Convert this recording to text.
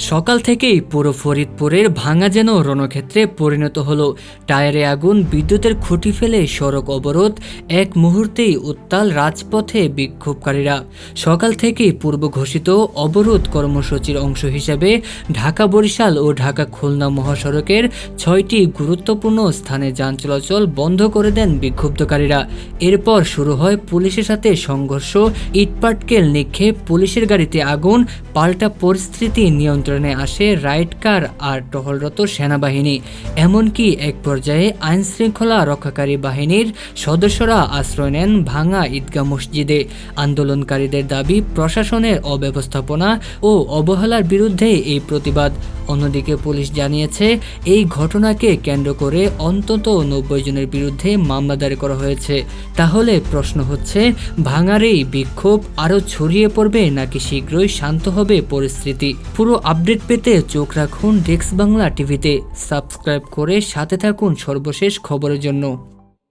সকাল থেকেই পুরো ফরিদপুরের ভাঙা যেন রণক্ষেত্রে পরিণত হলো। টায়ারে আগুন, বিদ্যুতের খুঁটি ফেলে সড়ক অবরোধ, এক মুহূর্তেই উত্তাল রাজপথে বিক্ষোভকারীরা। সকাল থেকেই পূর্ব ঘোষিত অবরোধ কর্মসূচির অংশ হিসেবে ঢাকা বরিশাল ও ঢাকা খুলনা মহাসড়কের ছয়টি গুরুত্বপূর্ণ স্থানে যান চলাচল বন্ধ করে দেন বিক্ষুব্ধকারীরা। এরপর শুরু হয় পুলিশের সাথে সংঘর্ষ, ইটপাটকেল নিক্ষেপ, পুলিশের গাড়িতে আগুন, পাল্টা পরিস্থিতি নিয়ন্ত্রণে আসে রাইটকার আর টহলরত সেনাবাহিনী। এমনকি এক পর্যায়ে আইন শৃঙ্খলা রক্ষাকারী বাহিনীর সদস্যরা আশ্রয় নেন ভাঙা ঈদগাহ মসজিদে। আন্দোলনকারীদের দাবি, প্রশাসনের অব্যবস্থাপনা ও অবহেলার বিরুদ্ধে এই প্রতিবাদ অন্যদিকে পুলিশ জানিয়েছে, এই ঘটনাকে কেন্দ্র করে অন্তত নব্বই জনের বিরুদ্ধে মামলা দায়ের করা হয়েছে। তাহলে প্রশ্ন হচ্ছে, ভাঙার এই বিক্ষোভ আরও ছড়িয়ে পড়বে নাকি শীঘ্রই শান্ত হবে পরিস্থিতি? পুরো আপডেট পেতে চোখ রাখুন ডেক্স বাংলা টিভিতে। সাবস্ক্রাইব করে সাথে থাকুন সর্বশেষ খবরের জন্য।